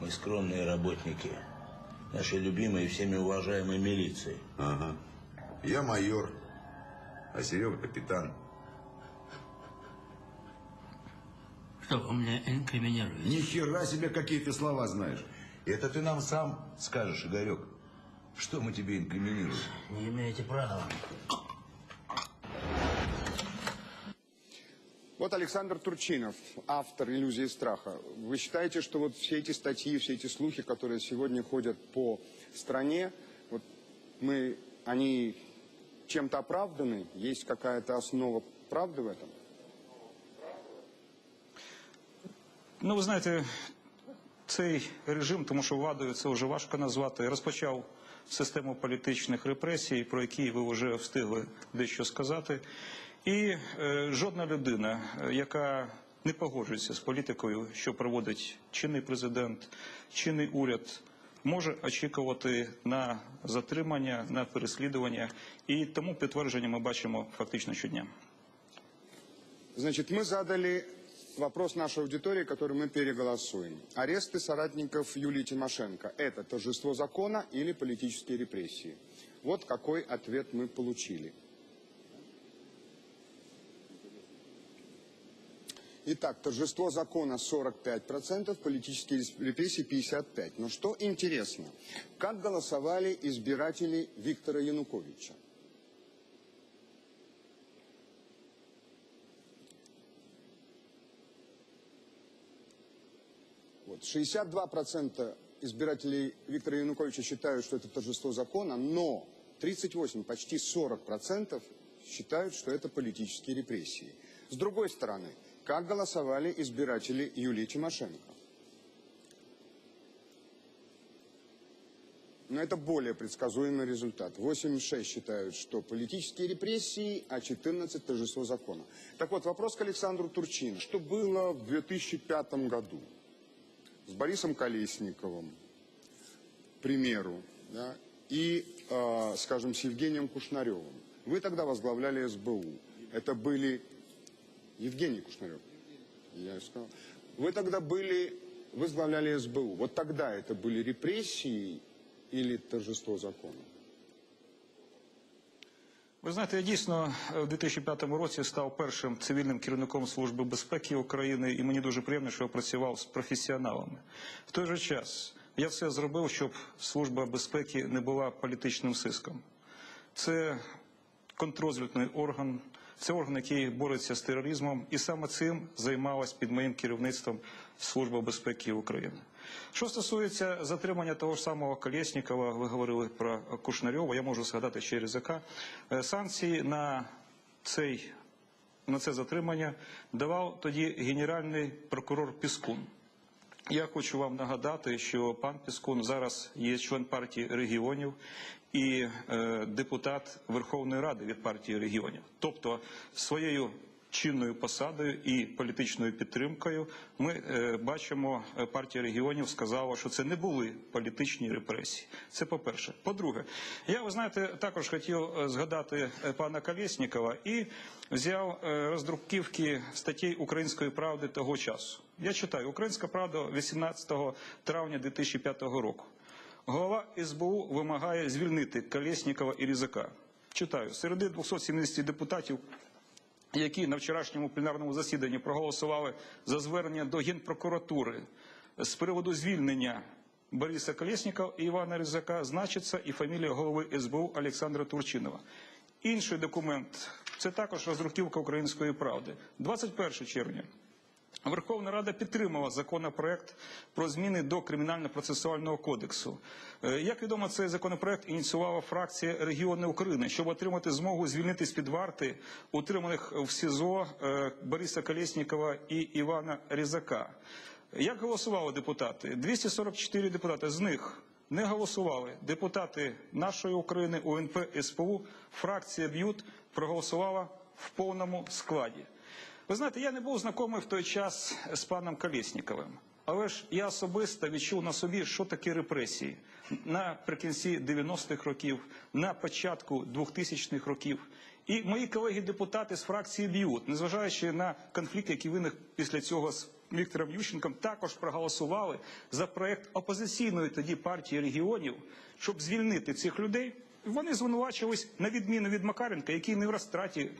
Мы скромные работники. Наши любимые и всеми уважаемые милиции. Ага. Я майор, а Серега капитан. Что вы мне инкриминируете? Ни хера себе какие ты слова знаешь. Это ты нам сам скажешь, Игорек. Что мы тебе инкриминируем? Не имеете права. Вот Александр Турчинов, автор «Иллюзии страха». Вы считаете, что вот все эти статьи, все эти слухи, которые сегодня ходят по стране, вот мы, они чем-то оправданы? Есть какая-то основа правды в этом? Ну, ви знаєте, цей режим, тому що владою це вже важко назвати, розпочав систему політичних репресій, про які ви вже встигли дещо сказати. І е, жодна людина, е, яка не погоджується з політикою, що проводить чинний президент, чинний уряд, може очікувати на затримання, на переслідування. І тому підтвердження ми бачимо фактично щодня. Значит, мы задали вопрос нашей аудитории, который мы переголосуем. Аресты соратников Юлии Тимошенко – это торжество закона или политические репрессии? Вот какой ответ мы получили. Итак, торжество закона 45%, политические репрессии 55%. Но что интересно, как голосовали избиратели Виктора Януковича? Вот. 62% избирателей Виктора Януковича считают, что это торжество закона, но 38, почти 40% считают, что это политические репрессии. С другой стороны, как голосовали избиратели Юлии Тимошенко? Но это более предсказуемый результат. 86 считают, что политические репрессии, а 14 – торжество закона. Так вот, вопрос к Александру Турчину. Что было в 2005 году? с Борисом Колесниковым, к примеру, да, и, э, скажем, с Евгением Кушнаревым. Вы тогда возглавляли СБУ. Это были Евгений Кушнарев. Я и сказал. Вы тогда были, возглавляли СБУ. Вот тогда это были репрессии или торжество закона? Ви знаєте, я дійсно в 2005 році став першим цивільним керівником Служби безпеки України, і мені дуже приємно, що я працював з професіоналами. В той же час я все зробив, щоб служба безпеки не була політичним сиском. Це контррозвідний орган, це орган, який бореться з тероризмом, і саме цим займалась під моїм керівництвом Служба безпеки України. Що стосується затримання того ж самого Колєснікова, ви говорили про Кушнарьова, я можу згадати ще Різака. Е, Санкції на цей на це затримання давав тоді генеральний прокурор Піскун. Я хочу вам нагадати, що пан Піскун зараз є член партії регіонів і е, депутат Верховної Ради від партії регіонів. Тобто своєю чинною посадою і політичною підтримкою ми е, бачимо, е, партія регіонів сказала, що це не були політичні репресії. Це по-перше. По-друге, я ви знаєте, також хотів згадати пана Колєснікова і взяв е, роздруківки статей Української правди того часу. Я читаю Українська правда 18 травня 2005 року. Голова СБУ вимагає звільнити Колєснікова і Різака. Читаю серед 270 депутатів які на вчорашньому пленарному засіданні проголосували за звернення до Генпрокуратури з приводу звільнення Бориса Колєснікова і Івана Ризака, значиться і фамілія голови СБУ Олександра Турчинова. Інший документ це також роздруківка української правди. 21 червня. Верховна Рада підтримала законопроект про зміни до кримінально-процесуального кодексу. Е, Як відомо, цей законопроект ініціювала фракція регіони України, щоб отримати змогу звільнити з під варти утриманих в СІЗО е, Бориса Колєснікова і Івана Різака. Як голосували депутати? 244 депутати з них не голосували. Депутати нашої України, УНП, СПУ, фракція БЮТ проголосувала в повному складі. Ви знаєте, я не був знайомий в той час з паном Колєсніковим. Але ж я особисто відчув на собі, що таке репресії наприкінці 90-х років, на початку 2000-х років. І мої колеги-депутати з фракції БЮТ, незважаючи на конфлікт, який виник після цього з Віктором Ющенком також проголосували за проект опозиційної тоді партії регіонів, щоб звільнити цих людей. Вони звинувачувались на відміну від Макаренка, який не в розтраті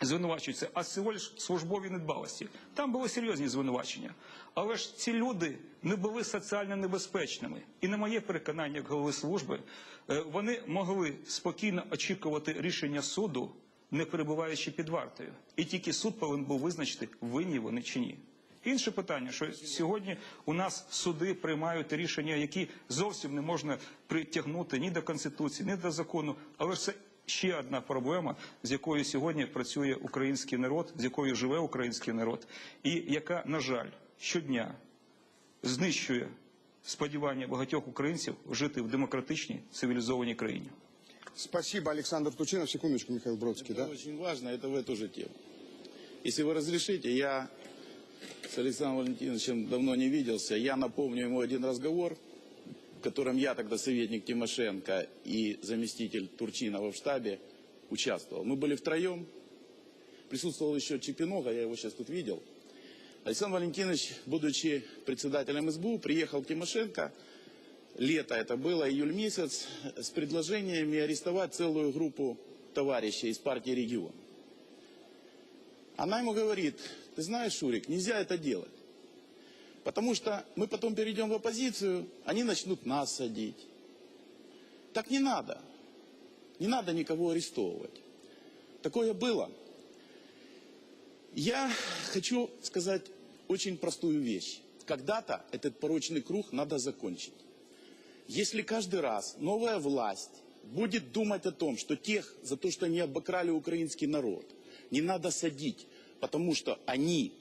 звинувачується, а всього лиш службовій недбалості. Там були серйозні звинувачення. Але ж ці люди не були соціально небезпечними. І на моє переконання, як голови служби, е, вони могли спокійно очікувати рішення суду, не перебуваючи під вартою. І тільки суд повинен був визначити, винні вони чи ні. Інше питання, що сьогодні у нас суди приймають рішення, які зовсім не можна притягнути ні до конституції, ні до закону, але ж це ще одна проблема, з якою сьогодні працює український народ, з якою живе український народ, і яка, на жаль, щодня знищує сподівання багатьох українців жити в демократичній цивілізованій країні. Спасибо, Александр Турчинов. Секундочку, Михаил Бродский, Это да? очень важно, это в эту же тему. Если вы разрешите, я с Александром Валентиновичем давно не виделся. Я напомню ему один разговор, в Котором я тогда советник Тимошенко и заместитель Турчинова в штабе участвовал. Мы были втроем. Присутствовал еще Чепинога, я его сейчас тут видел. Александр Валентинович, будучи председателем СБУ, приехал к Тимошенко, лето это было, июль месяц, с предложениями арестовать целую группу товарищей из партии «Регион». Она ему говорит, ты знаешь, Шурик, нельзя это делать. Потому что мы потом перейдем в оппозицию, они начнут нас садить. Так не надо. Не надо никого арестовывать. Такое было. Я хочу сказать очень простую вещь. Когда-то этот порочный круг надо закончить. Если каждый раз новая власть будет думать о том, что тех, за то, что они обокрали украинский народ, не надо садить, потому что они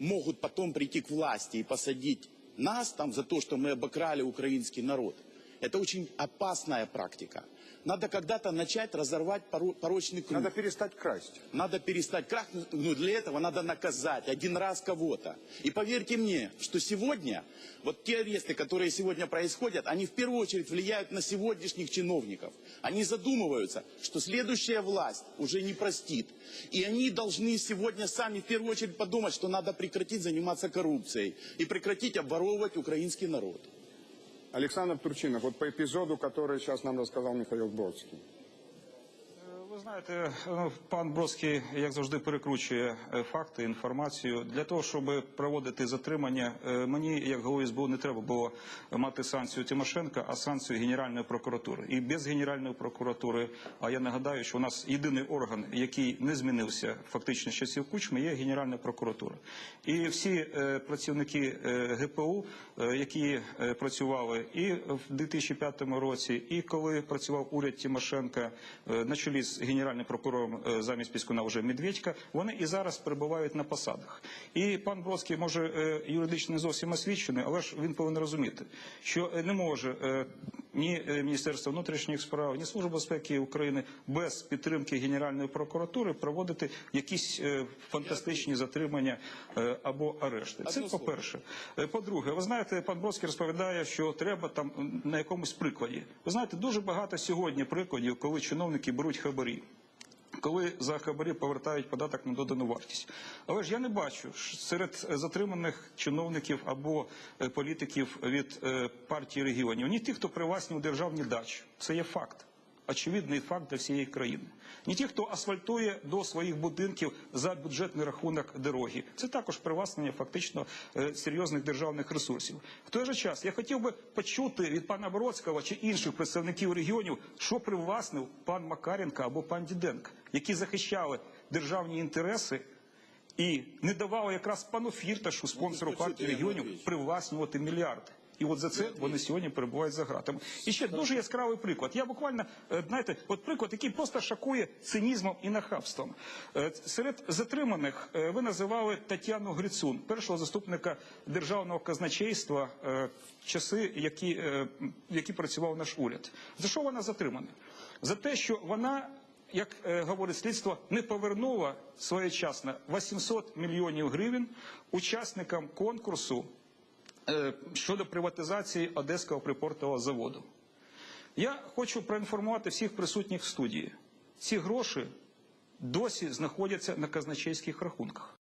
могут потом прийти к власти и посадить нас там за то, что мы обокрали украинский народ. Это очень опасная практика. Надо когда-то начать разорвать поро- порочный круг. Надо перестать красть. Надо перестать крах, но для этого надо наказать один раз кого-то. И поверьте мне, что сегодня, вот те аресты, которые сегодня происходят, они в первую очередь влияют на сегодняшних чиновников. Они задумываются, что следующая власть уже не простит. И они должны сегодня сами в первую очередь подумать, что надо прекратить заниматься коррупцией и прекратить обворовывать украинский народ. Александр Турчинов, вот по эпизоду, который сейчас нам рассказал Михаил Бродский. Знаєте, е, пан Бродський, як завжди, перекручує е, факти, інформацію. Для того, щоб проводити затримання, е, мені, як голові СБУ, не треба було мати санкцію Тимошенка, а санкцію Генеральної прокуратури. І без Генеральної прокуратури, а я нагадаю, що у нас єдиний орган, який не змінився фактично з часів Кучми, є Генеральна прокуратура. І всі е, працівники ГПУ, які працювали і в 2005 році, і коли працював уряд Тимошенка на чолі з генеральним прокурором е, замість Піскуна вже Медведька, вони і зараз перебувають на посадах. І пан Бродський може е, юридично не зовсім освічений, але ж він повинен розуміти, що е, не може ні Міністерство внутрішніх справ, ні Служба безпеки України без підтримки Генеральної прокуратури проводити якісь фантастичні затримання або арешти. Це по-перше. Е, По-друге, ви знаєте, пан Бродський розповідає, що треба там на якомусь прикладі. Ви знаєте, дуже багато сьогодні прикладів, коли чиновники беруть хабарі. Коли за хабарі повертають податок на додану вартість, але ж я не бачу серед е, затриманих чиновників або е, політиків від е, партії регіонів, ні тих, хто привласнював державні дачі, це є факт, очевидний факт для всієї країни. Ні ті, хто асфальтує до своїх будинків за бюджетний рахунок дороги, це також привласнення фактично е, серйозних державних ресурсів. В той же час я хотів би почути від пана Бродського чи інших представників регіонів, що привласнив пан Макаренко або пан Діденко, які захищали державні інтереси. І не давали якраз пану Фірташу, спонсору партії регіонів, привласнювати мільярди. І от за це вони сьогодні перебувають за ґратами. І ще дуже яскравий приклад. Я буквально, е, знаєте, от приклад, який просто шокує цинізмом і нахабством. Е, Серед затриманих е, ви називали Тетяну Грицун, першого заступника державного казначейства в часи, які, які працював наш уряд. За що вона затримана? За те, що вона як е, говорить слідство, не повернула своєчасно 800 мільйонів гривень учасникам конкурсу щодо приватизації Одеського припортового заводу. Я хочу проінформувати всіх присутніх в студії. Ці гроші досі знаходяться на казначейських рахунках.